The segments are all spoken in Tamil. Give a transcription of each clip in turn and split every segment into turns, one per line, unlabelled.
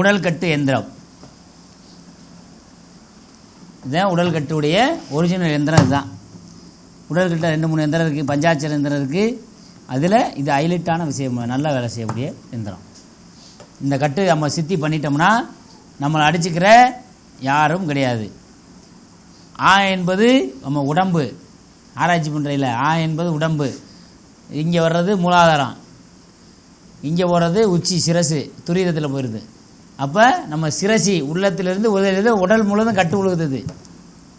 உடல் கட்டு எந்திரம். இதுதான் உடல் கட்டுடைய ஒரிஜினல் எந்திரம் இதுதான். உடல் கட்டு ரெண்டு மூணு எந்திரம் இருக்குது பஞ்சாட்சர எந்திரம் இருக்குது அதில் இது ஹைலைட்டான விஷயம் நல்லா வேலை செய்யக்கூடிய எந்திரம். இந்த கட்டு நம்ம சித்தி பண்ணிட்டோம்னா நம்மளை அடிச்சுக்கிற யாரும் கிடையாது. ஆ என்பது நம்ம உடம்பு. ஆராய்ச்சி பண்ணுறையில் ஆ என்பது உடம்பு. இங்கே வர்றது மூலாதாரம். இங்கே போகிறது உச்சி சிரசு துரிதத்தில் போயிடுது. அப்போ நம்ம சிரசி உள்ளத்திலிருந்து உதவிலிருந்து உடல் முழுவதும் கட்டு விழுகுது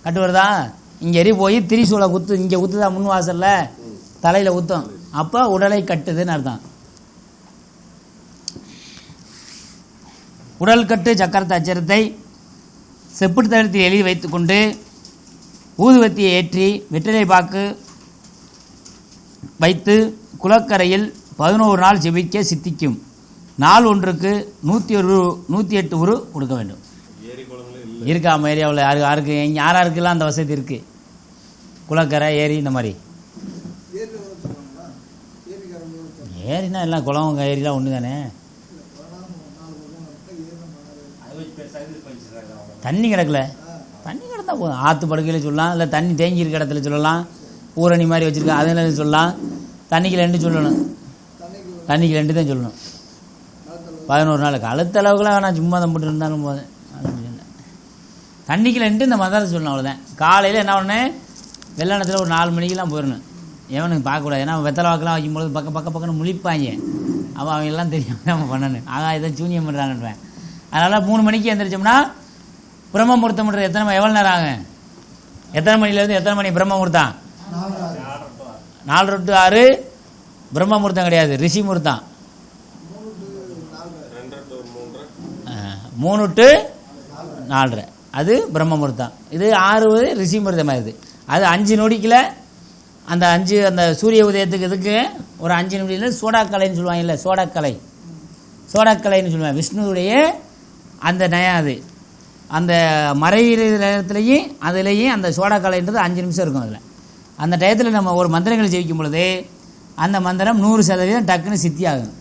கட்டு வருதா? இங்கே எரி போய் திரிசூலை குத்து இங்கே குத்துதா முன் வாசலில்? தலையில் குத்தும். அப்போ உடலை கட்டுதுன்னு அர்த்தம். உடல் கட்டு சக்கரத்து அச்சரத்தை செப்புட்டு தடுத்து எழுதி வைத்துக்கொண்டு ஊதுவத்தியை ஏற்றி வெற்றிலை பாக்கு வைத்து குளக்கரையில் பதினோரு நாள் ஜெபிக்க சித்திக்கும். நாள் ஒன்றுக்கு நூற்றி ஒரு நூற்றி எட்டு உரு கொடுக்க வேண்டும். இருக்கா நம்ம ஏரியாவில்? யாரு யாருக்கு? எங்க யார் யாருக்கெல்லாம் அந்த வசதி இருக்குது குளக்கரை ஏரி இந்த மாதிரி. ஏரினா எல்லாம் குளம் ஏரிலாம் ஒன்று தானே தண்ணி கிடக்கல? தண்ணி கிடந்தா போதும். ஆற்று படுக்கையில் சொல்லலாம் இல்லை தண்ணி தேங்கி இருக்க இடத்துல சொல்லலாம் ஊரணி மாதிரி வச்சுருக்கா அதில் சொல்லலாம். தண்ணிக்கு ரெண்டு சொல்லணும். தண்ணிக்கு ரெண்டு தான் சொல்லணும். பதினோரு நாள் கழுத்த அளவுக்குலாம் வேணாம் சும்மா தம்பிட்டு இருந்தாலும் போதும். தண்ணிக்கு ரெண்டு இந்த மதாரத்தை சொல்லணும் அவ்வளோதான் காலையில் என்ன பண்ணேன் வெள்ளனத்தில் ஒரு நாலு மணிக்கெல்லாம் போயிடணும். எவனுக்கு பார்க்கக்கூடாது. ஏன்னா வெத்தலை வாக்கெல்லாம் வைக்கும்போது பக்க பக்க பக்கம்னு முழிப்பாங்க. அவன் அவங்க எல்லாம் தெரியாம. நம்ம பண்ணணும்? ஆகா இதை சூனியம் பண்ணுறாங்கன்றேன் அதனால் மூணு மணிக்கு எந்திரிச்சோம்னா பிரம்ம முகூர்த்தம்ன்றது எத்தனை மணி- எவ்வளோ நேரம் ஆகும்? எத்தனை மணிலேருந்து எத்தனை மணி பிரம்ம முகூர்த்தம் நாலு டு ஆறு பிரம்ம முகூர்த்தம் கிடையாது. ரிஷி முகூர்த்தம். மூணு டு நாலரை. அது பிரம்ம முகூர்த்தம் இது ஆறு ரிஷி முகூர்த்தம் ஆயிடுது அது அஞ்சு நொடிக்கில் அந்த அஞ்சு அந்த சூரிய உதயத்துக்கு இதுக்கு ஒரு அஞ்சு நொடியில் சோடாக்கலைன்னு சொல்லுவாங்க இல்லை சோடாக்கலை. சோடாக்கலைன்னு சொல்லுவாங்க. விஷ்ணுவுடைய அந்த நயம் அது. அந்த மறைகிற நேரத்துலையும் அதுலேயும் அந்த சோடாக்கலைன்றது அஞ்சு நிமிஷம் இருக்கும் அதில். அந்த டயத்தில் நம்ம ஒரு மந்திரங்களை ஜெயிக்கும் பொழுது அந்த மந்திரம் நூறு சதவீதம் டக்குன்னு சித்தி ஆகும்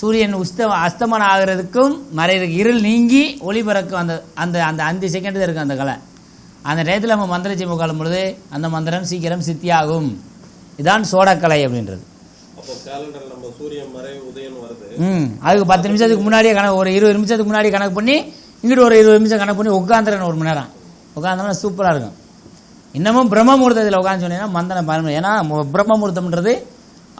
சூரியன் உஸ்த அஸ்தமனம் ஆகிறதுக்கும் மறைறதுக்கு இருள் நீங்கி ஒளி பிறக்கும் அந்த அந்த அந்த அஞ்சு செகண்ட் இருக்கும் அந்த கலை. அந்த டயத்தில் நம்ம மந்திர ஜெயம் காலும் பொழுது அந்த மந்திரம் சீக்கிரம் சித்தியாகும். இதான் சோடக்கலை அப்படின்றது.
மறைவு
ம் அதுக்கு பத்து நிமிஷத்துக்கு முன்னாடியே கணக்கு ஒரு இருபது நிமிஷத்துக்கு முன்னாடி கணக்கு பண்ணி இங்கிட்டு ஒரு இருபது நிமிஷம் கணக்கு பண்ணி உட்காந்துறேன் ஒரு மணி நேரம். உட்காந்தோம்னா சூப்பராக இருக்கும். இன்னமும் பிரம்ம முகூர்த்தத்தில் உட்காந்து சொன்னீங்கன்னா மந்தனம் பயணம் ஏன்னா பிரம்ம முகூர்த்தம்ன்றது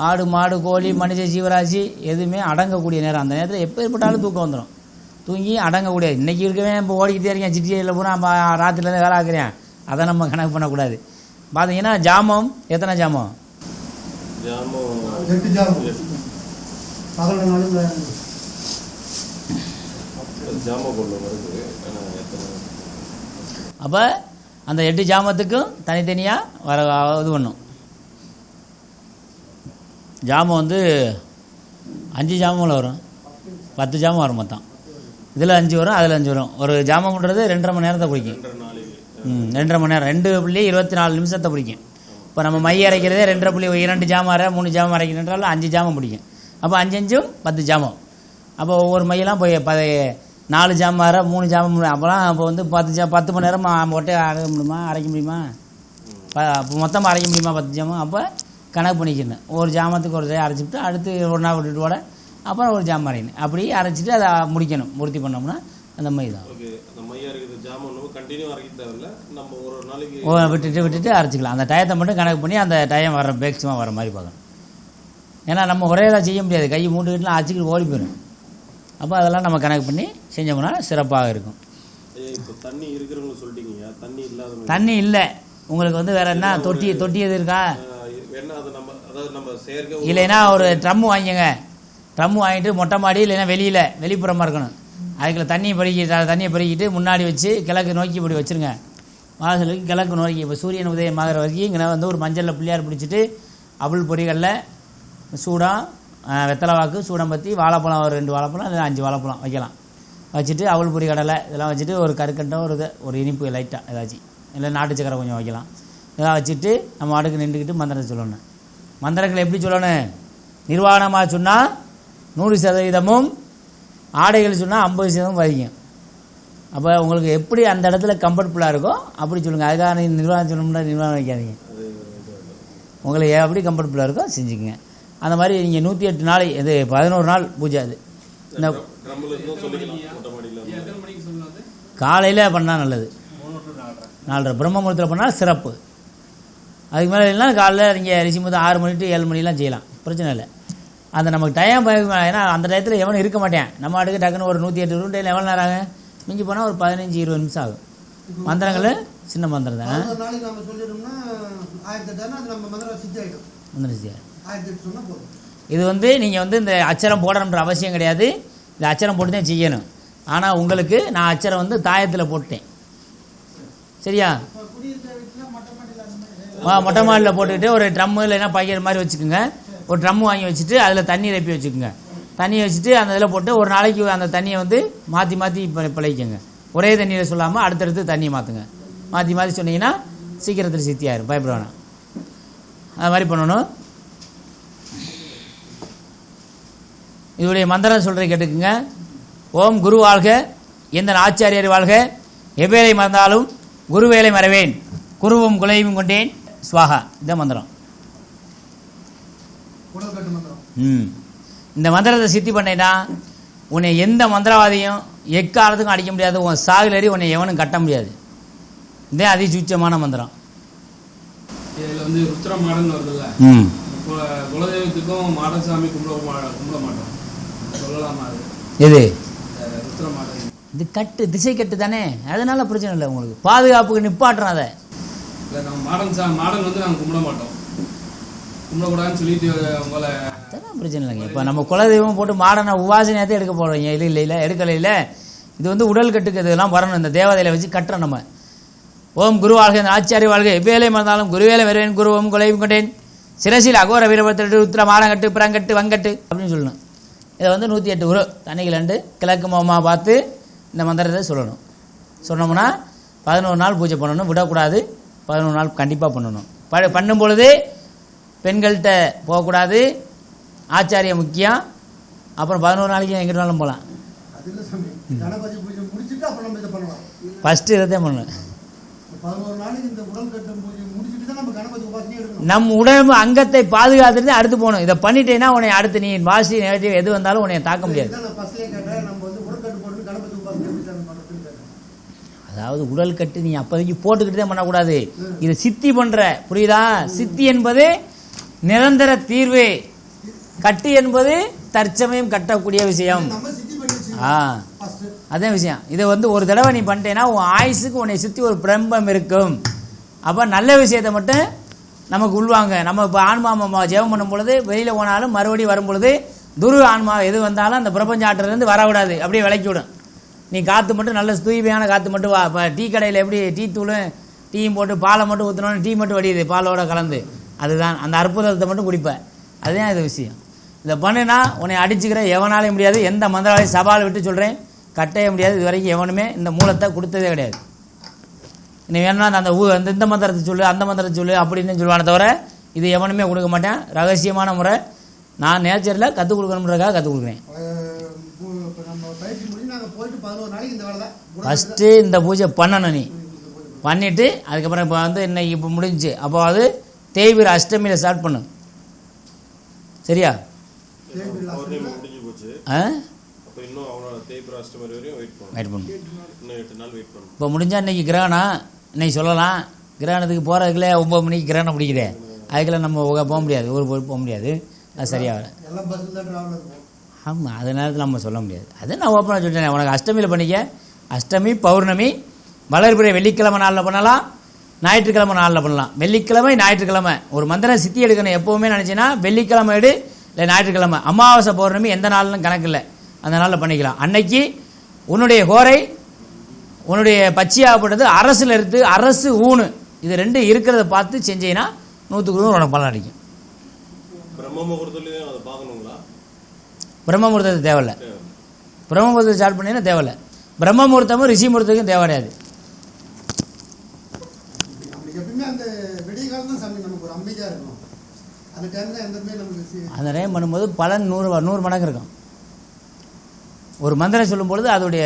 ஆடு மாடு கோழி மனித ஜீவராசி எதுவுமே அடங்கக்கூடிய நேரம். அந்த நேரத்தில் எப்போ ஏற்பட்டாலும் தூக்கம் வந்துடும் தூங்கி அடங்கக்கூடிய இன்னைக்கு இருக்கவே இப்போ ஓடிக்கிட்டே இருக்கேன் சிட்டியில் பூரா ராத்திரிலேருந்து வேலை ஆக்குறேன். அதை நம்ம கணக்கு பண்ணக்கூடாது. பார்த்தீங்கன்னா ஜாமம் எத்தனை ஜாமம்? அப்போ அந்த எட்டு ஜாமத்துக்கும் தனித்தனியாக வர இது பண்ணும். ஜாமம் வந்து அஞ்சு ஜாமம் வரும். பத்து ஜாமம் வரும் மொத்தம். இதில் அஞ்சு வரும் அதில் அஞ்சு வரும். ஒரு ஜாமம்ன்றது ரெண்டரை மணி நேரத்தை பிடிக்கும்.
ரெண்டரை நாளைக்கு
ம் ரெண்டரை மணி நேரம். ரெண்டு புள்ளி இருபத்தி நாலு நிமிஷத்தை பிடிக்கும். இப்போ நம்ம மைய அரைக்கிறதே ரெண்டரை புள்ளி இரண்டு ஜாமம் அரை மூணு ஜாமம் அரைக்கிறன்றாலும் அஞ்சு ஜாமம் பிடிக்கும். அப்போ அஞ்சு அஞ்சும் பத்து ஜாமம். அப்போ ஒவ்வொரு மையெல்லாம் போய் ப நாலு ஜாமம் அரை மூணு ஜாமம் அப்போலாம் அப்போ வந்து பத்து ஜா பத்து மணி நேரம் ஒட்டை அரைக்க முடியுமா? அரைக்க முடியுமா? மொத்தமாக அரைக்க முடியுமா பத்து ஜாமம்? அப்போ கணக்கு பண்ணிக்கணும் ஒரு ஜாமத்துக்கு ஒரு அரைச்சிட்டு அடுத்து ஒரு நாள் விட்டுட்டு போட அப்புறம் ஒரு ஜாமம் அரைக்கணும். அப்படி அரைச்சிட்டு அதை முடிக்கணும். பூர்த்தி பண்ணோம்னா அந்த மாதிரி தான் ஓ விட்டுட்டு விட்டுட்டு அரைச்சிக்கலாம். அந்த டயத்தை மட்டும் கணக்கு பண்ணி அந்த டயம் வர மேக்ஸிமம் வர மாதிரி பார்க்கணும். ஏன்னா நம்ம ஒரே தான் செய்ய முடியாது. கை மூட்டுக்கிட்டுலாம் அரைச்சிக்கிட்டு ஓடி போயிடும். அப்போ அதெல்லாம் நம்ம கணக்கு பண்ணி செஞ்சோம்னா சிறப்பாக இருக்கும்.
தண்ணி இருக்கிறவங்க சொல்லிட்டீங்க தண்ணி இல்லாதவங்க.
தண்ணி இல்லை. உங்களுக்கு வந்து வேற என்ன? தொட்டி தொட்டி எது இருக்கா? இல்லைன்னா ஒரு ட்ரம்மு வாங்கிக்கங்க. ட்ரம்மு வாங்கிட்டு மொட்டை மாடி இல்லைன்னா வெளியில் வெளிப்புறமாக இருக்கணும். அதுக்குள்ள தண்ணியை பறிக்கி தண்ணியை பறிக்கிட்டு முன்னாடி வச்சு கிழக்கு நோக்கி இப்படி வச்சுருங்க. வாசலுக்கு கிழக்கு நோக்கி இப்போ சூரியன் உதயம் ஆகிற வரைக்கும் இங்கே வந்து ஒரு மஞ்சளில் பிள்ளையார் பிடிச்சிட்டு அவுள் பொரிகளில் சூடம் வெத்தலை வாக்கு சூடம் பற்றி வாழைப்பழம் ஒரு ரெண்டு வாழைப்பழம் இல்லை அஞ்சு வாழைப்பழம் வைக்கலாம். வச்சுட்டு அவள் பொரி கடலை இதெல்லாம் வச்சுட்டு ஒரு கருக்கண்டம் ஒரு இது ஒரு இனிப்பு லைட்டாக ஏதாச்சும். இல்லை நாட்டு சக்கரை கொஞ்சம் வைக்கலாம். இதெல்லாம் வச்சுட்டு நம்ம அடுக்கு நின்றுக்கிட்டு மந்திரம் சொல்லணும். மந்திரங்களை எப்படி சொல்லணும்? நிர்வாணமாக சொன்னால் நூறு சதவீதமும் ஆடைகள் சொன்னால் ஐம்பது சதவீதம் பாதிக்கும் அப்போ உங்களுக்கு எப்படி அந்த இடத்துல கம்ஃபர்டபுளாக இருக்கோ அப்படி சொல்லுங்கள் அதுக்காக நீங்கள் நிர்வாகம் சொல்லணும்னா நிர்வாகம் வைக்காதீங்க. உங்களுக்கு எப்படி கம்ஃபர்டபுளாக இருக்கோ செஞ்சுக்கங்க. அந்த மாதிரி நீங்கள் நூற்றி எட்டு நாள் இது பதினோரு நாள் பூஜை அது. இந்த காலையில் பண்ணால் நல்லது. நாலரை. பிரம்ம முகூர்த்தத்தில் பண்ணால் சிறப்பு. அதுக்கு மேலே இல்லைன்னா காலையில் நீங்கள் ரிசி முதல் ஆறு மணி டு ஏழு மணிலாம் செய்யலாம். பிரச்சனை இல்லை. அந்த நமக்கு டைம் ஏன்னா அந்த டயத்தில் எவனும் இருக்க மாட்டேன். நம்ம ஆட்டுக்கு டக்குன்னு ஒரு நூற்றி எட்டு ரூபாயில் எவ்வளோ நேரம் ஆகும்? மிஞ்சி போனால் ஒரு பதினஞ்சு இருபது நிமிஷம் ஆகும். மந்திரங்கள் சின்ன மந்திரம் தான். இது வந்து நீங்கள் வந்து இந்த அச்சரம் போடணுன்ற அவசியம் கிடையாது. இந்த அச்சரம் போட்டு தான் செய்யணும். ஆனால் உங்களுக்கு நான் அச்சரம் வந்து தாயத்தில் போட்டேன் சரியா? மொட்டை மாடியில் போட்டுக்கிட்டு ஒரு ட்ரம்மு இல்லைன்னா பையன் மாதிரி வச்சுக்கோங்க. ஒரு ட்ரம்மு வாங்கி வச்சுட்டு அதில் தண்ணி ரெப்பி வச்சுக்கோங்க. தண்ணியை வச்சுட்டு அந்த இதில் போட்டு ஒரு நாளைக்கு அந்த தண்ணியை வந்து மாற்றி மாற்றி பிழைக்குங்க ஒரே தண்ணியில் சொல்லாமல் அடுத்தடுத்து தண்ணியை மாற்றுங்க மாற்றி மாற்றி சொன்னீங்கன்னா சீக்கிரத்தில் சித்தியாயிரும் பயப்பட வேணாம் அது மாதிரி பண்ணணும். இதோடைய மந்திரம் சொல்கிறத கேட்டுக்குங்க. ஓம் குரு வாழ்க எந்த ஆச்சாரியர் வாழ்க. எவ்வேளை மறந்தாலும் குருவேலை மறவேன். குருவும் குலையும் கொண்டேன். ஸ்வாகா இந்த மந்திரம். ம். இந்த மந்திரத்தை சித்தி பண்ணேன்னா உன்னை எந்த மந்திரவாதியும் எக்காலத்துக்கும் அடிக்க முடியாது உன் சாகுலரி உன்னை எவனும் கட்ட முடியாது. இதே அதிசூச்சமான மந்திரம்.
இதுல வந்து ருத்ர மாடன் வருதுல்ல?
ம்.
குல- குலதெய்வத்துக்கும் மாடன் சாமி கும்பிட மா- கும்பிட மாட்டோம். சொல்லலாமா அது?
எது? இது கட்டு திசை கட்டு தானே? அதனால பிரச்சனை இல்லை உங்களுக்கு. பாதுகாப்புக்கு நிப்பாட்டுறோம் அதை.
இல்லை நம்ம மாடன் சா மாடன் வந்து நாங்கள் கும்பிட மாட்டோம். கும்பிடக்கூடாதுன்னு சொல்லிட்டு உங்களை
அதெல்லாம் பிரச்சனை இல்லைங்க. இப்போ நம்ம குலதெய்வம் போட்டு மாடனை உபாசனையாத்தே எடுக்க போகிறோம் இல்லை இல்லை இல்லை எடுக்கல இல்லை. இது வந்து உடல் கட்டுக்கு இதெல்லாம் வரணும். இந்த தேவதையில வச்சு கட்டுறோம் நம்ம. ஓம் குரு வாழ்க இந்த ஆச்சாரிய வாழ்க. எவ்வேலை மறந்தாலும் குருவேலை வருவேன் குரு ஓம் குலையும் கொண்டேன். சிரசில் அகோர வீரபத்திரட்டு உத்திர மாடங்கட்டு பிறங்கட்டு வங்கட்டு அப்படின்னு சொல்லணும். இதை வந்து நூற்றி எட்டு உரு தண்ணிகள் ரெண்டு கிழக்கு முகமாக பார்த்து இந்த மந்திரத்தை சொல்லணும். சொன்னோம்னா பதினோரு நாள் பூஜை பண்ணணும் விடக்கூடாது. பதினோரு நாள் கண்டிப்பாக பண்ணணும். ப பண்ணும் பொழுது பெண்கள்கிட்ட போகக்கூடாது. ஆச்சாரியம் முக்கியம். அப்புறம் பதினோரு நாளைக்கு வேணாலும் போகலாம் ஃபஸ்ட்டு இதை பண்ணணும். நம் உடம்பு அங்கத்தை பாதுகாத்துட்டு அடுத்து போகணும். இதை பண்ணிட்டேன்னா உன்னை அடுத்து நீ பாசிட்டிவ் நெகட்டிவ் எது வந்தாலும் உன்னை தாக்க முடியாது
இதான் நான் ஃபர்ஸ்ட்லேயே கேட்டேன் நம்ம வந்து உடல் கட்டு போட்டு கணபதி உபாசனை எப்படி சாமி பண்ணுறதுன்னு கேட்டேன்
அதாவது உடல் கட்டு நீ அப்போதைக்கு போட்டுக்கிட்டு தான் பண்ணக்கூடாது. இதை சித்தி பண்ற புரியுதா? சித்தி என்பது நிரந்தர தீர்வு. கட்டு என்பது தற்சமயம் கட்டக்கூடிய விஷயம். ஆ
அதே
அதான் விஷயம். இதை வந்து ஒரு தடவை நீ பண்ணிட்டேன்னா உன் ஆயுசுக்கு உன்னை சுற்றி ஒரு பிரம்பம் இருக்கும். அப்போ நல்ல விஷயத்தை மட்டும் நமக்கு உள்வாங்க. நம்ம இப்போ ஆன்மா ஜெபம் பண்ணும் பொழுது வெளியில் போனாலும் மறுபடியும் வரும் பொழுது துரு ஆன்மா எது வந்தாலும் அந்த பிரபஞ்ச ஆற்றிலேருந்து வரக்கூடாது. அப்படியே விளக்கி விடும். நீ காற்று மட்டும் நல்ல தூய்மையான காற்று மட்டும் வா. இப்போ டீ கடையில் எப்படி டீ தூளும் டீயும் போட்டு பாலை மட்டும் ஊற்றினோன்னு டீ மட்டும் வடியுது பாலோட கலந்து. அதுதான் அந்த அற்புதத்தை மட்டும் குடிப்பேன் அதுதான் இது விஷயம். இதை பண்ணுனா உன்னை அடிச்சுக்கிற எவனாலையும் முடியாது எந்த மந்திராலையும் சவால் விட்டு சொல்கிறேன் கட்டைய முடியாது. இது வரைக்கும் எவனுமே இந்த மூலத்தை கொடுத்ததே கிடையாது. நீ வேணா அந்த ஊ அந்த இந்த மந்திரத்தை சொல்லு அந்த மந்திரத்தை சொல்லு அப்படின்னு சொல்லுவானே தவிர இது எவனுமே கொடுக்க மாட்டேன். ரகசியமான முறை. நான் நேச்சரில் கற்றுக் கொடுக்கணுன்றதுக்காக கற்றுக் கொடுக்குறேன்
இப்போ நம்ம பயிற்சி முடிஞ்சு நாங்கள் போயிட்டு பதினோரு நாளைக்கு இந்த வேலை தான் உடல்
ஃபஸ்ட்டு இந்த பூஜை பண்ணணும் நீ. பண்ணிவிட்டு அதுக்கப்புறம் இப்போ வந்து இன்னைக்கு இப்போ முடிஞ்சுச்சு அப்போ அது தேய்பிர அஷ்டமியில் ஸ்டார்ட் பண்ணு. சரியா?
முடிஞ்சு வெயிட் பண்ணணும்
வெயிட் பண்ணு.
இன்னும் எட்டு நாள் வெயிட் பண்ணணும்
இப்போ முடிஞ்சா இன்னைக்கு கிரகணம். இன்னைக்கு சொல்லலாம். கிரகணத்துக்கு போகிறதுக்குள்ளே ஒம்பது மணிக்கு கிரகணம் பிடிக்குதே அதுக்கெல்லாம் நம்ம போக போக முடியாது. ஊர் போய் போக முடியாது. அது சரியாக ஆமாம் அது நேரத்தில் நம்ம சொல்ல முடியாது. அது நான் ஓப்பனாக சொல்லிட்டேன் உனக்கு அஷ்டமியில் பண்ணிக்க. அஷ்டமி பௌர்ணமி வளர்பிறை வெள்ளிக்கிழமை நாளில் பண்ணலாம் ஞாயிற்றுக்கிழமை நாளில் பண்ணலாம். வெள்ளிக்கிழமை ஞாயிற்றுக்கிழமை. ஒரு மந்திரம் சித்தி எடுக்கணும் எப்போவுமே நினச்சின்னா வெள்ளிக்கிழமை எடு இல்லை ஞாயிற்றுக்கிழமை. அமாவாசை பௌர்ணமி எந்த நாள்னு கணக்கு இல்லை. அந்த நாளில் பண்ணிக்கலாம். அன்னைக்கு உன்னுடைய கோரை உன்னுடைய பச்சையாகப்பட்டது அரசில் இருந்து அரசு ஊனு. இது ரெண்டு இருக்கிறத பார்த்து செஞ்சீங்கன்னா நூற்றுக்கு நூறு உனக்கு பலன் அடிக்கும்
பிரம்ம முகூர்த்தத்துலேயும் அதை பார்க்கணுங்களா?
பிரம்ம முகூர்த்தத்துக்கு தேவையில்லை. பிரம்ம முகூர்த்தத்தை ஸ்டார்ட் பண்ணினா தேவையில்லை. பிரம்ம முகூர்த்தமும் ரிஷி முகூர்த்தத்துக்கும் தேவை கிடையாது
அந்த டைம்
பண்ணும்போது பலன் நூறு நூறு மடங்கு இருக்கும். ஒரு மந்திரம் சொல்லும் பொழுது அதோடைய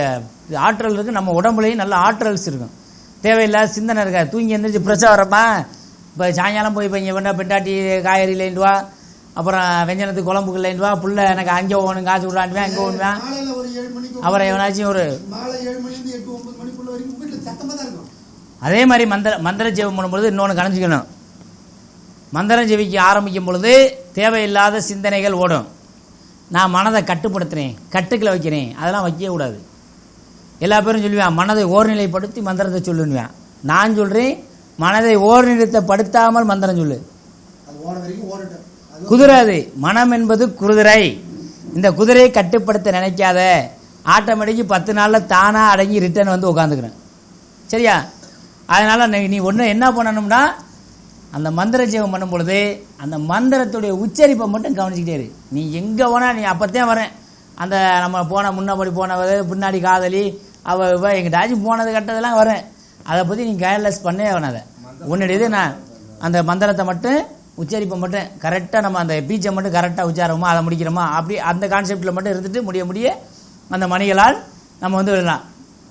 ஆற்றல் இருக்குது நம்ம உடம்புலையும் நல்ல ஆற்றல்ஸ் இருக்கும். தேவையில்லாத சிந்தனை இருக்காது. தூங்கி எந்திரிச்சு பிரச்சனை வரப்பா இப்போ சாயங்காலம் போய் இப்போ இங்கே வேணா பெண்டாட்டி காய்கறி இல்லைன்ட்டு வா அப்புறம் வெஞ்சனத்துக்கு குழம்புக்கு இல்லைன்ட்டு வா புள்ள எனக்கு அங்கே ஓணும் காசு விடாண்டுவேன் அங்கே ஓடுவேன் அப்புறம் எவனாச்சும் ஒரு அதே மாதிரி மந்திர மந்திர ஜெபம் பண்ணும்பொழுது இன்னொன்று கணிஞ்சிக்கணும் மந்திரம் ஜெபிக்க ஆரம்பிக்கும் பொழுது தேவையில்லாத சிந்தனைகள் ஓடும். நான் மனதை கட்டுப்படுத்துறேன் கட்டுக்களை வைக்கிறேன் அதெல்லாம் வைக்கவே கூடாது. எல்லா பேரும் சொல்லுவேன் மனதை ஓர்நிலைப்படுத்தி மந்திரத்தை சொல்லுவேன் நான் சொல்கிறேன் மனதை ஓர்நிலைத்தப்படுத்தாமல் மந்திரம் சொல்லு. குதிரை அது மனம் என்பது குதிரை. இந்த குதிரையை கட்டுப்படுத்த நினைக்காத. ஆட்டோமேட்டிக்கு பத்து நாளில் தானாக அடங்கி ரிட்டர்ன் வந்து உட்காந்துக்கிறேன் சரியா? அதனால் நீ நீ ஒன்று என்ன பண்ணணும்னா அந்த மந்திர ஜெபம் பண்ணும் பொழுது அந்த மந்திரத்துடைய உச்சரிப்பை மட்டும் கவனிச்சுக்கிட்டே இரு. நீ எங்கே போனால் நீ அப்போத்தான் வரேன். அந்த நம்ம போன முன்னபடி போனவர் பின்னாடி காதலி அவள் இவ எங்கிட்டாச்சும் போனது கட்டதெல்லாம் வரேன். அதை பற்றி நீ கேர்லெஸ் பண்ணே வேணாத உன்னுடைய இது நான் அந்த மந்திரத்தை மட்டும் உச்சரிப்பை மட்டும் கரெக்டாக நம்ம அந்த பீச்சை மட்டும் கரெக்டாக உச்சாரமா அதை முடிக்கிறோமா அப்படி அந்த கான்செப்டில் மட்டும் இருந்துட்டு முடிய முடிய அந்த மணிகளால் நம்ம வந்து விடலாம்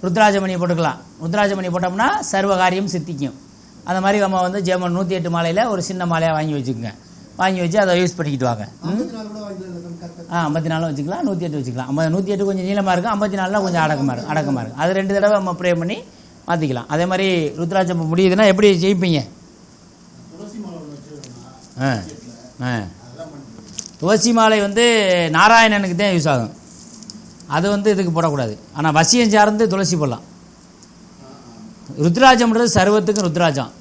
ருத்ராஜமணியை போட்டுக்கலாம். ருத்ராஜமணி போட்டோம்னா சர்வ காரியம் சித்திக்கும். அந்த மாதிரி நம்ம வந்து ஜெமன் நூற்றி எட்டு மாலையில் ஒரு சின்ன மாலையாக வாங்கி வச்சுக்கோங்க. வாங்கி வச்சு அதை யூஸ் பண்ணிக்கிட்டு வாங்க. ஆ ஐம்பத்தி நாலும் வச்சுக்கலாம் நூற்றி எட்டு வச்சுக்கலாம். ஐம்பது நூற்றி எட்டு கொஞ்சம் நீளமாக இருக்கும் ஐம்பத்தி நாலில் கொஞ்சம் அடக்கமாக இருக்கும் அடக்கமாக இருக்கும். அது ரெண்டு தடவை நம்ம ப்ரே பண்ணி மாற்றிக்கலாம் அதே மாதிரி ருத்ராஜம் முடியுதுன்னா எப்படி ஜெயிப்பீங்க? ஆ ஆ. துளசி மாலை வந்து நாராயணனுக்கு தான் யூஸ் ஆகும். அது வந்து இதுக்கு போடக்கூடாது. ஆனால் வசியம் சார்ந்து துளசி போடலாம். ருத்ராஜம்ன்றது சர்வத்துக்கும் ருத்ராஜம்.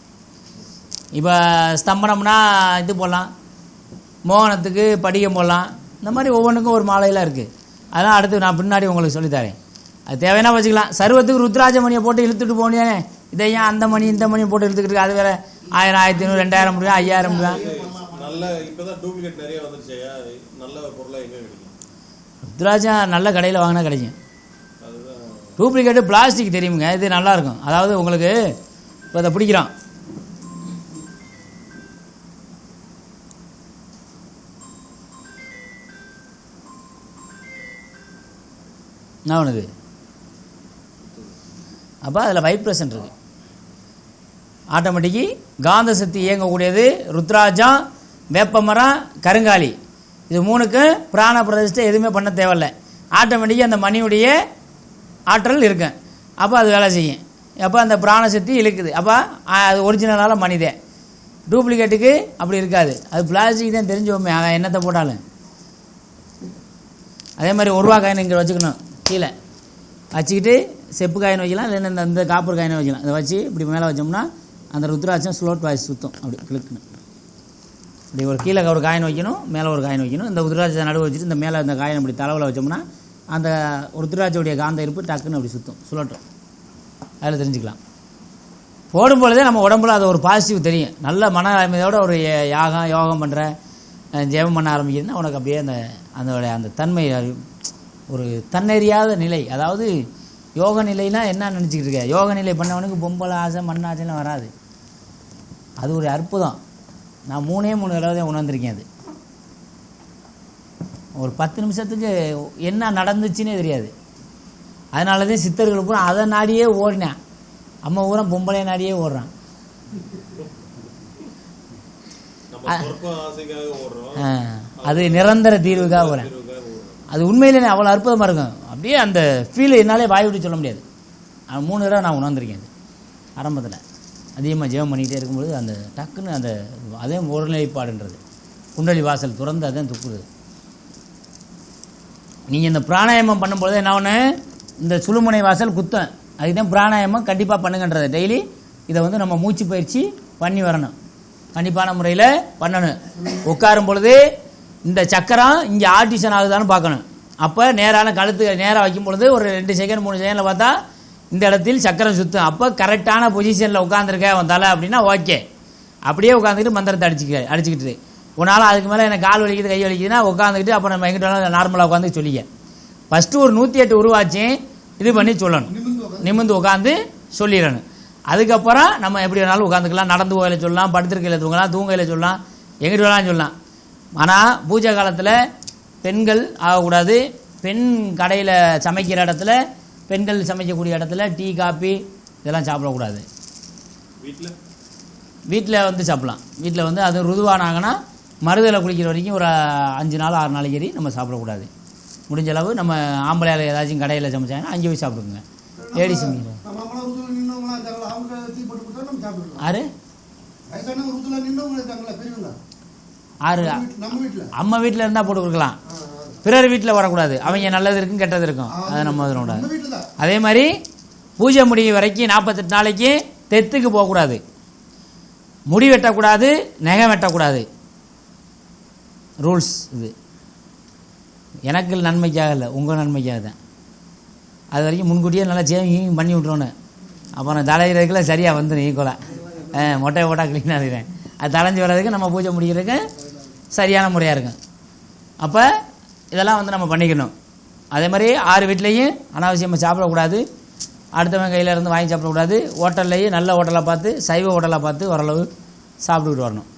இப்போ ஸ்தம்பனம்னா இது போடலாம். மோகனத்துக்கு படிகம் போடலாம். இந்த மாதிரி ஒவ்வொன்றுக்கும் ஒரு மாலையெல்லாம் இருக்குது அதெல்லாம் அடுத்து நான் பின்னாடி உங்களுக்கு சொல்லித்தரேன் அது தேவைன்னா வச்சுக்கலாம். சர்வத்துக்கு ருத்ராஜ மணியை போட்டு இழுத்துட்டு போனியானே இதை ஏன் அந்த மணி இந்த மணி போட்டு இழுத்துக்கிட்டு இருக்கு? அது வேற ஆயிரம் ஆயிரத்தி ஐநூறு ரெண்டாயிரம் ரூபாய் ஐயாயிரம் ரூபாய்
நல்ல இப்போதான் டூப்ளிகேட் நிறைய வந்துருச்சு நல்ல
துராஜா நல்ல கடையில் வாங்கினா கிடைக்கும். டூப்ளிகேட்டு பிளாஸ்டிக் தெரியுமுங்க இது நல்லா இருக்கும் அதாவது உங்களுக்கு இப்போ அதை பிடிக்கிறோம் என்ன பண்ணுது? அப்போ அதில் வைப்ரேஷன் இருக்கு. ஆட்டோமேட்டிக்கு காந்த சக்தி இயங்கக்கூடியது ருத்ராஜம் வேப்பமரம் கருங்காலி. இது மூணுக்கு பிராண பிரதிஷ்டை எதுவுமே பண்ண தேவையில்ல. ஆட்டோமேட்டிக்காக அந்த மணியுடைய ஆற்றல் இருக்கும் அப்போ அது வேலை செய்யும். அப்போ அந்த பிராண சக்தி இழுக்குது. அப்போ அது ஒரிஜினலான மனிதே. டூப்ளிகேட்டுக்கு அப்படி இருக்காது. அது பிளாஸ்டிக் தான் தெரிஞ்சோமே அவன் என்னத்தை போட்டாலும். அதே மாதிரி ஒரு ரூபா காயின் இங்கே வச்சுக்கணும் கீழே. வச்சுக்கிட்டு செப்பு காயின் வைக்கலாம் இல்லைன்னா இந்த இந்த காப்பர் காயினை வைக்கலாம். அதை வச்சு இப்படி மேலே வச்சோம்னா அந்த ருத்ராட்சம் ஸ்லோட் வாய்ஸ் சுத்தம். அப்படி கிளிக்குன்னு இப்படி ஒரு கீழே ஒரு காயின் வைக்கணும் மேலே ஒரு காயின் வைக்கணும். இந்த ருத்ராட்சத்தை நடுவு வச்சுட்டு இந்த மேலே இந்த காயின் இப்படி தலைவில் வச்சோம்னா அந்த ருத்ராட்சோடைய காந்த இருப்பு டக்குன்னு அப்படி சுத்தம் சுழட்டும் அதில் தெரிஞ்சுக்கலாம். போடும் பொழுதே நம்ம உடம்புல அது ஒரு பாசிட்டிவ் தெரியும். நல்ல மன அமைதியோட ஒரு யாகம் யோகம் பண்ணுற ஜெபம் பண்ண ஆரம்பிக்கிறதுனா உனக்கு அப்படியே அந்த அதோடைய அந்த தன்மை ஒரு தன்னெறியாத நிலை. அதாவது யோக நிலைனா என்ன நினச்சிக்கிட்டு இருக்க? யோக நிலை பண்ணவனுக்கு பொம்பளை ஆசை மண்ணாசைலாம் வராது. அது ஒரு அற்புதம். நான் மூணே மூணு தடவை தான் உணர்ந்திருக்கேன் அது. ஒரு பத்து நிமிஷத்துக்கு என்ன நடந்துச்சுன்னே தெரியாது. அதனால தான் சித்தர்கள் பூரா அதை நாடியே ஓடினேன். அம்மா ஊரா பொம்பளை நாடியே ஓடுறான். அது நிரந்தர தீர்வுக்காக ஓடுறேன். அது உண்மையிலே அவ்வளோ அற்புதமாக இருக்கும். அப்படியே அந்த ஃபீல் என்னாலே வாய் விட்டு சொல்ல முடியாது. மூணு தடவை நான் உணர்ந்திருக்கேன் ஆரம்பத்தில். அதிகமாக ஜெபம் பண்ணிக்கிட்டே இருக்கும்பொழுது அந்த டக்குன்னு அந்த அதே ஒருநிலைப்பாடுன்றது குண்டலி வாசல் திறந்து அதான் துப்புறது நீங்கள் இந்த பிராணாயாமம் பண்ணும்பொழுது என்ன ஒன்று இந்த சுழுமுனை வாசல் குத்தம். அதுக்கு தான் பிராணாயாமம் கண்டிப்பாக பண்ணுங்கன்றது. டெய்லி இதை வந்து நம்ம மூச்சு பயிற்சி பண்ணி வரணும். கண்டிப்பான முறையில் பண்ணணும். உட்காரும் பொழுது இந்த சக்கரம் இங்கே ஆர்டிஷன் ஆகுதான்னு பார்க்கணும். அப்போ நேரான கழுத்து நேராக வைக்கும் பொழுது ஒரு ரெண்டு செகண்ட் மூணு செகண்டில் பார்த்தா இந்த இடத்தில் சக்கரம் சுத்தம் அப்போ கரெக்டான பொசிஷனில் உட்காந்துருக்க வந்தால அப்படின்னா ஓகே அப்படியே உட்காந்துக்கிட்டு மந்திரத்தை அடிச்சுக்க அடிச்சுக்கிட்டு. உன்னால் அதுக்கு மேலே எனக்கு கால் வலிக்குது கை வலிக்குதுன்னா உட்காந்துக்கிட்டு அப்புறம் நம்ம எங்கிட்ட நார்மலாக உட்காந்து சொல்லிக்க. ஃபஸ்ட்டு ஒரு நூற்றி எட்டு உருவாச்சு. இது பண்ணி சொல்லணும்.
நிமிர்ந்து உட்காந்து
சொல்லிடணும். அதுக்கப்புறம் நம்ம எப்படி வேணாலும் உட்காந்துக்கலாம் நடந்து போகையில் சொல்லலாம் படுத்திருக்கையில் தூங்கலாம் தூங்கையில் சொல்லலாம் எங்கிட்டு வேணாலும் சொல்லலாம். ஆனால் பூஜை காலத்தில் பெண்கள் ஆகக்கூடாது. பெண் கடையில் சமைக்கிற இடத்துல பெண்கள் சமைக்கக்கூடிய இடத்துல டீ காபி இதெல்லாம் சாப்பிடக்கூடாது.
வீட்டில்
வீட்டில் வந்து சாப்பிடலாம். வீட்டில் வந்து அது ருதுவானாங்கன்னா மருதில் குளிக்கிற வரைக்கும் ஒரு அஞ்சு நாள் ஆறு நாளைக்கு ஏறி நம்ம சாப்பிடக்கூடாது. முடிஞ்ச அளவு நம்ம ஆம்பளையால் ஏதாச்சும் கடையில் சமைச்சாங்கன்னா அங்கே போய் சாப்பிடுங்க. லேடிஸ் ஆறு ஆறு
நம்ம வீட்டு- நம்ம வீட்டுல
அம்மா வீட்டில் இருந்தால் போட்டு கொடுக்கலாம். பிறர் வீட்டில் வரக்கூடாது. அவங்க நல்லது இருக்கும் கெட்டது இருக்கும். அதை நம்ம
தான்.
அதே மாதிரி பூஜை முடிய வரைக்கும் நாற்பத்தெட்டு நாளைக்கு தெத்துக்கு போகக்கூடாது. முடி வெட்டக்கூடாது நகம் வெட்டக்கூடாது. ரூல்ஸ் இது. எனக்கு நன்மைக்காக இல்லை. உங்கள் நன்மைக்காக தான். அது வரைக்கும் முன்கூட்டியே நல்லா சேவிங் பண்ணி விட்றோன்னு அப்புறம் தலைகிறதுக்குள்ள சரியாக வந்துடும் ஈக்குவலாக மொட்டை போட்டா க்ளீனாக இருக்கிறேன் அது தலைஞ்சு வர்றதுக்கு நம்ம பூஜை முடிக்கிறதுக்கு சரியான முறையாக இருக்கும். அப்போ இதெல்லாம் வந்து நம்ம பண்ணிக்கணும். அதே மாதிரி ஆறு வீட்லேயும் அனாவசியமாக சாப்பிடக்கூடாது. அடுத்தவன் கையில் இருந்து வாங்கி சாப்பிடக்கூடாது. ஹோட்டல்லையும் நல்ல ஹோட்டலாக பார்த்து சைவ ஹோட்டலாக பார்த்து ஓரளவு சாப்பிட்டுக்கிட்டு வரணும்.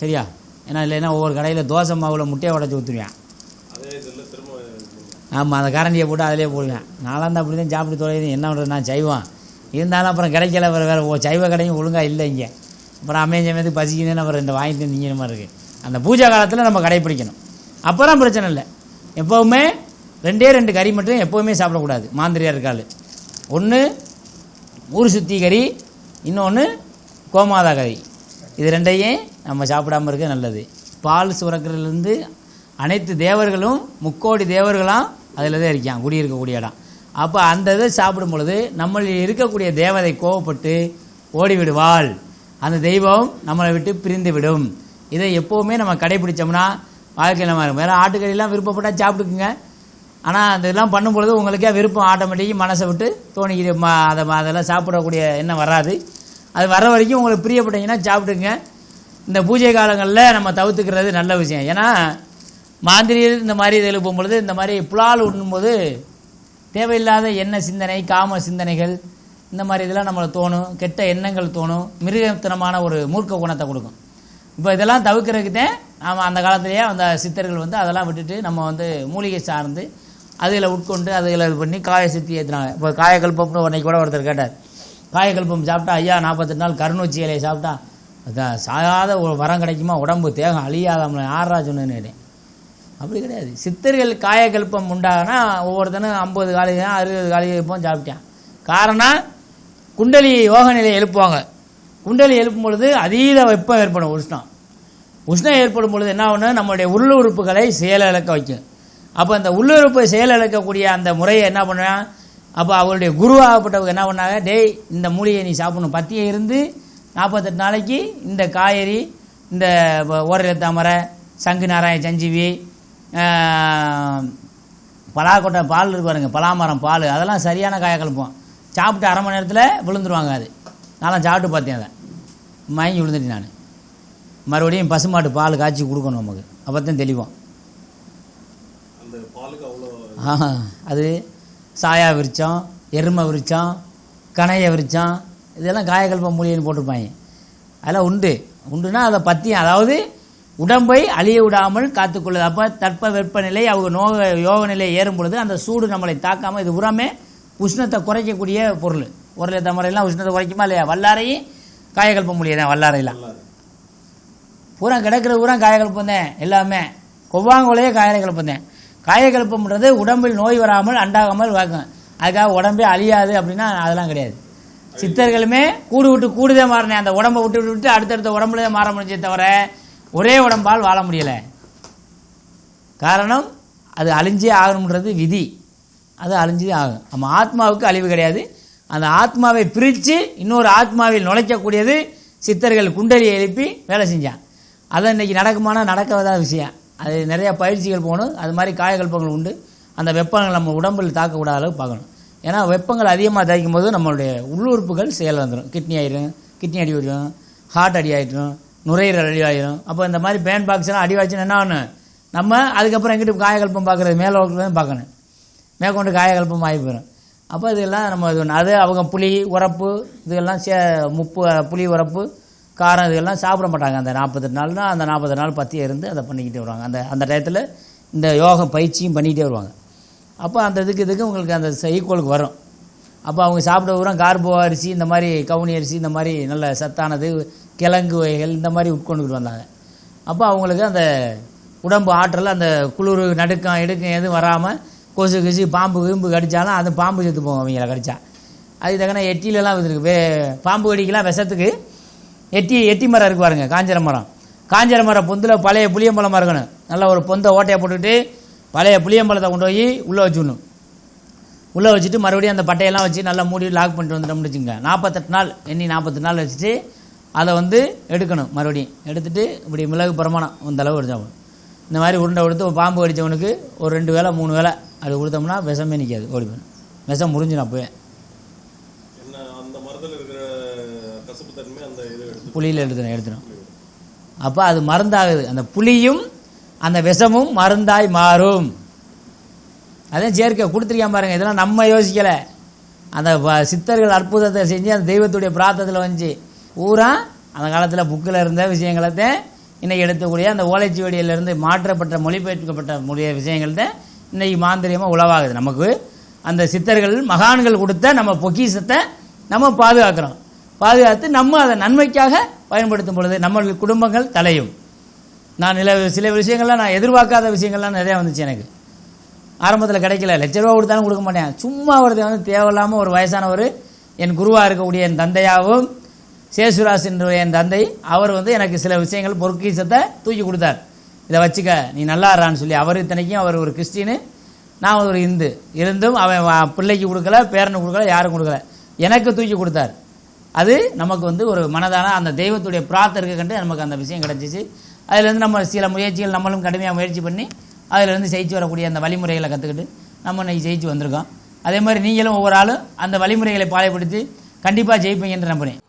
சரியா? ஏன்னா இல்லைன்னா ஒவ்வொரு கடையில் தோசை மாவில் முட்டையை உடச்சி
ஊற்றுவேன்
ஆமாம் அந்த கரண்டியை போட்டு அதிலே போடுவேன். நான்லாம் தான் அப்படி தான் சாப்பிட்டு தொலைது என்ன பண்ணுறது நான் சைவம். இருந்தாலும் அப்புறம் கிடைக்கல வேறு வேறு சைவ கடையும் ஒழுங்காக இல்லை இங்கே. அப்புறம் அமைய பசிக்குதுன்னு அப்புறம் ரெண்டு வாங்கிட்டு திங்கிற மாதிரி இருக்குது அந்த பூஜை காலத்தில் நம்ம கடைப்பிடிக்கணும் அப்புறம் பிரச்சனை இல்லை. எப்போவுமே ரெண்டே ரெண்டு கறி மட்டும் எப்போவுமே சாப்பிடக்கூடாது. மாந்திரியாக இருக்காள் ஒன்று ஊர் சுத்தி கறி இன்னொன்று கோமாதா கறி. இது ரெண்டையும் நம்ம சாப்பிடாம இருக்க நல்லது. பால் சுரக்கிறதுலேருந்து அனைத்து தேவர்களும் முக்கோடி தேவர்களும் அதில் தான் இருக்கான் குடியிருக்கக்கூடிய இடம். அப்போ அந்த இதை சாப்பிடும் பொழுது நம்மளில் இருக்கக்கூடிய தேவதை கோவப்பட்டு ஓடி விடுவாள் அந்த தெய்வம் நம்மளை விட்டு பிரிந்து விடும் இதை எப்போவுமே நம்ம கடைபிடிச்சோம்னா வாழ்க்கையில் நம்ம வேறு ஆட்டுக்கறியெல்லாம் விருப்பப்பட்டால் சாப்பிட்டுக்குங்க. ஆனால் அந்த இதெல்லாம் பண்ணும்பொழுது உங்களுக்கே விருப்பம். ஆட்டோமேட்டிக்காக மனசை விட்டு தோணிக்கிற மா அதை அதெல்லாம் சாப்பிடக்கூடிய எண்ணம் வராது. அது வர வரைக்கும் உங்களுக்கு பிரியப்பட்டீங்கன்னா சாப்பிட்டுங்க இந்த பூஜை காலங்களில் நம்ம தவிர்த்துக்கிறது நல்ல விஷயம். ஏன்னா மாந்திரியர் இந்த மாதிரி இதில் போகும்பொழுது இந்த மாதிரி புலால் உண்ணும்போது தேவையில்லாத எண்ண சிந்தனை காம சிந்தனைகள் இந்த மாதிரி இதெல்லாம் நம்மளை தோணும். கெட்ட எண்ணங்கள் தோணும். மிருகத்தனமான ஒரு மூர்க்க குணத்தை கொடுக்கும். இப்போ இதெல்லாம் தவிர்க்கிறதுக்கு தான் நாம் அந்த காலத்திலேயே அந்த சித்தர்கள் வந்து அதெல்லாம் விட்டுட்டு நம்ம வந்து மூலிகை சார்ந்து அதில் உட்கொண்டு அதில் இது பண்ணி காய சித்தி ஏற்றினாங்க இப்போ காயக்கல்பம்னு அன்னைக்கு கூட ஒருத்தர் கேட்டார். காயக்கல்பம் சாப்பிட்டா ஐயா நாற்பத்தெட்டு நாள் கருணூச்சி இலையை சாப்பிட்டா அதான் சாயாத ஒரு வரம் கிடைக்குமா உடம்பு தேகம் அழியாதாமல யாரா சொன்னேன்னு அப்படி கிடையாது. சித்தர்கள் காயக்கல்பம் உண்டாகனா ஒவ்வொருத்தனும் ஐம்பது காலையும் அறுபது காலையும் இப்போ சாப்பிட்டான். காரணம் குண்டலி யோக நிலையை எழுப்புவாங்க. குண்டலி எழுப்பும் பொழுது அதீத வெப்பம் ஏற்படும் உஷ்ணம். உஷ்ணம் ஏற்படும் பொழுது என்ன ஒன்று நம்மளுடைய உள்ளுறுப்புகளை செயலிழக்க வைக்கும். அப்போ அந்த உள்ளுறுப்பை செயலிழக்கக்கூடிய அந்த முறையை என்ன பண்ணுவேன் அப்போ அவருடைய குருவாகப்பட்டவங்க என்ன பண்ணாங்க டேய் இந்த மூலிகை நீ சாப்பிடணும். பத்தியை இருந்து நாற்பத்தெட்டு நாளைக்கு இந்த காய்கறி இந்த ஓரில தாமரை சங்கு நாராய சஞ்சீவி பலாக்கொட்டை பால் இருக்கு பாருங்க பலாமரம் பால் அதெல்லாம் சரியான காய கலப்போம் சாப்பிட்டு அரை மணி நேரத்தில் விழுந்துருவாங்க அது. நான்லாம் சாப்பிட்டு பார்த்தேன் அதை. மயங்கி விழுந்துட்டேன் நான். மறுபடியும் பசுமாட்டு பால் காய்ச்சி கொடுக்கணும் நமக்கு. அப்போ தான் தெளிவோம் அது சாயா விரிச்சம் எருமை விரிச்சம் கணைய விரிச்சம் இதெல்லாம் காயக்கல்ப மூலிகைன்னு போட்டிருப்பாங்க. அதெல்லாம் உண்டு. உண்டுனா அதை பற்றியும் அதாவது உடம்பை அழிய விடாமல் காத்துக்கொள்ளுது. அப்போ தட்ப வெப்பநிலை அவங்க நோக யோக நிலை ஏறும் பொழுது அந்த சூடு நம்மளை தாக்காமல் இது உரமே உஷ்ணத்தை குறைக்கக்கூடிய பொருள். ஒரு தமரையெல்லாம் உஷ்ணத்தை குறைக்குமா இல்லையா? வல்லாரையும் காயக்கல்ப மூலிகை தான் வல்லாரையெல்லாம் பூரா கிடக்கிற பூரா காயக்கல்பம் தான் எல்லாமே. கொவ்வாங்குலையே காயக்கல்பம் தான் காயக்கல்பம்ன்றது உடம்பில் நோய் வராமல் அண்டாகாமல் வாக்கும் அதுக்காக உடம்பே அழியாது அப்படின்னா அதெல்லாம் கிடையாது. சித்தர்களுமே கூடு விட்டு கூடுதே மாறினேன். அந்த உடம்பை விட்டு விட்டு விட்டு அடுத்தடுத்த உடம்புல மாற முடிஞ்சே தவிர ஒரே உடம்பால் வாழ முடியலை. காரணம் அது அழிஞ்சே ஆகணுன்றது விதி. அது அழிஞ்சே ஆகும். நம்ம ஆத்மாவுக்கு அழிவு கிடையாது. அந்த ஆத்மாவை பிரித்து இன்னொரு ஆத்மாவில் நுழைக்கக்கூடியது சித்தர்கள் குண்டலியை எழுப்பி வேலை செஞ்சான். அது இன்னைக்கு நடக்குமானா நடக்காத விஷயம். அது நிறைய பயிற்சிகள் போகணும். அது மாதிரி காயகல்பங்கள் உண்டு. அந்த வெப்பங்கள் நம்ம உடம்பில் தாக்கக்கூடாத அளவுக்கு பார்க்கணும். ஏன்னா வெப்பங்கள் அதிகமாக தாக்கும் போது நம்மளுடைய உள்ளுறுப்புகள் செயலிழந்துடும் கிட்னி ஆயிடும் கிட்னி அடி விடும் ஹார்ட் அடி ஆயிடும் நுரையீரல் அடி ஆயிடும் அப்போ இந்த மாதிரி பேன் பாக்ஸ்லாம் அடி வாச்சுன்னா என்ன ஆகணும்? நம்ம அதுக்கப்புறம் எங்கிட்ட காயகல்பம் பார்க்குறது? மேலே தான் பார்க்கணும். மேற்கொண்டு காயகல்பம் ஆகி போயிடும் அப்போ இதெல்லாம் நம்ம இது பண்ணணும். அது அவங்க புளி உரப்பு இதெல்லாம் சே முப்பு புளி உரப்பு காரம் இதெல்லாம் சாப்பிட மாட்டாங்க. அந்த நாற்பத்தெட்டு நாள்னா அந்த நாற்பத்தெட்டு நாள் பத்தியே இருந்து அதை பண்ணிக்கிட்டே வருவாங்க. அந்த அந்த டயத்தில் இந்த யோக பயிற்சியும் பண்ணிக்கிட்டே வருவாங்க. அப்போ அந்த இதுக்கு இதுக்கு உங்களுக்கு அந்த ஈக்குவலுக்கு வரும். அப்போ அவங்க சாப்பிட பூரா கார்போ அரிசி இந்த மாதிரி கவுனி அரிசி இந்த மாதிரி நல்ல சத்தானது கிழங்கு வகைகள் இந்த மாதிரி உட்கொண்டுக்கிட்டு வந்தாங்க. அப்போ அவங்களுக்கு அந்த உடம்பு ஆற்றல் அந்த குளிர் நடுக்கம் எடுக்கம் எதுவும் வராமல் கொசு கொசு பாம்பு கிம்பு கடித்தாலும் அது பாம்பு செத்து போகும் அவங்கள கடித்தா அது தக்கன எட்டிலலாம் வந்துருக்கு. வே பாம்பு கடிக்கலாம் விஷத்துக்கு எட்டி எட்டி மரம் இருக்கு பாருங்க காஞ்சர மரம். காஞ்சர மரம் பொந்தில் பழைய புளியம்பழமாக இருக்கணும். நல்லா ஒரு பொந்தை ஓட்டையை போட்டுக்கிட்டு பழைய புளியம்பழத்தை கொண்டு போய் உள்ளே வச்சுடணும் உள்ளே வச்சுட்டு மறுபடியும் அந்த பட்டையெல்லாம் வச்சு நல்லா மூடி லாக் பண்ணிட்டு வந்துட்டோம்னு வச்சுங்க நாற்பத்தெட்டு நாள் எண்ணி நாற்பத்தெட்டு நாள் வச்சுட்டு அதை வந்து எடுக்கணும் மறுபடியும். எடுத்துட்டு இப்படி மிளகு பிரமாணம் இந்த அளவு எடுத்தாகும் இந்த மாதிரி உருண்டை கொடுத்து பாம்பு கடித்தவனுக்கு ஒரு ரெண்டு வேளை மூணு வேளை அது கொடுத்தோம்னா விஷமே நிற்காது ஓடி போயிடும். விஷம் முடிஞ்சு நான்
என்ன அந்த மரத்துல இருக்கிற கசப்பு தன்மை அந்த இது எடுத்து
புளியில் எடுத்துடும் எடுத்துடும் அப்போ அது மருந்தாகுது. அந்த புளியும் அந்த விஷமும் மருந்தாய் மாறும். அதான் சேர்க்க கொடுத்துருக்கா பாருங்க. இதெல்லாம் நம்ம யோசிக்கலை. அந்த சித்தர்கள் அற்புதத்தை செஞ்சு அந்த தெய்வத்துடைய பிரார்த்தத்தில் வந்துச்சு பூரா அந்த காலத்தில் புக்கில் இருந்த விஷயங்களை இன்றைக்கி இன்னைக்கு எடுக்கக்கூடிய அந்த ஓலைச்சுவடியிலிருந்து மாற்றப்பட்ட மொழிபெயர்க்கப்பட்ட மொழிய விஷயங்கள்தான் இன்றைக்கி இன்னைக்கு மாந்திரியமாக உளவாகுது. நமக்கு அந்த சித்தர்கள் மகான்கள் கொடுத்த நம்ம பொக்கிஷத்தை நம்ம பாதுகாக்கிறோம். பாதுகாத்து நம்ம அதை நன்மைக்காக பயன்படுத்தும் பொழுது நம்மளுடைய குடும்பங்கள் தலையும். நான் நில சில விஷயங்கள்லாம் நான் எதிர்பார்க்காத விஷயங்கள்லாம் நிறையா வந்துச்சு எனக்கு. ஆரம்பத்தில் கிடைக்கல. லட்ச ரூபா கொடுத்தாலும் கொடுக்க மாட்டேன். சும்மா ஒருத்தன் வந்து தேவையில்லாமல் ஒரு வயசானவர் என் குருவாக இருக்கக்கூடிய என் தந்தையாகவும் சேசுராஸ் என்ற என் தந்தை அவர் வந்து எனக்கு சில விஷயங்கள் பொற்கீசத்தை தூக்கி கொடுத்தார். இதை வச்சுக்க நீ நல்லா சொல்லி அவர் இத்தனைக்கும் அவர் ஒரு கிறிஸ்டினு நான் ஒரு இந்து. இருந்தும் அவன் பிள்ளைக்கு கொடுக்கல பேரனுக்கு கொடுக்கல யாரும் கொடுக்கல. எனக்கு தூக்கி கொடுத்தார். அது நமக்கு வந்து ஒரு மனதான அந்த தெய்வத்துடைய பிரார்த்தனை கண்டு நமக்கு அந்த விஷயம் கிடைச்சிச்சு. அதுலேருந்து நம்ம சில முயற்சிகள் நம்மளும் கடுமையாக முயற்சி பண்ணி அதிலிருந்து ஜெயிச்சு வரக்கூடிய அந்த வழிமுறைகளை கற்றுக்கிட்டு நம்ம இன்னைக்கு ஜெயிச்சு வந்திருக்கோம். அதே மாதிரி நீங்களும் ஒவ்வொரு ஆளும் அந்த வழிமுறைகளை பாலைப்படுத்தி கண்டிப்பாக ஜெயிப்பீங்கன்ற நம்புறேன்.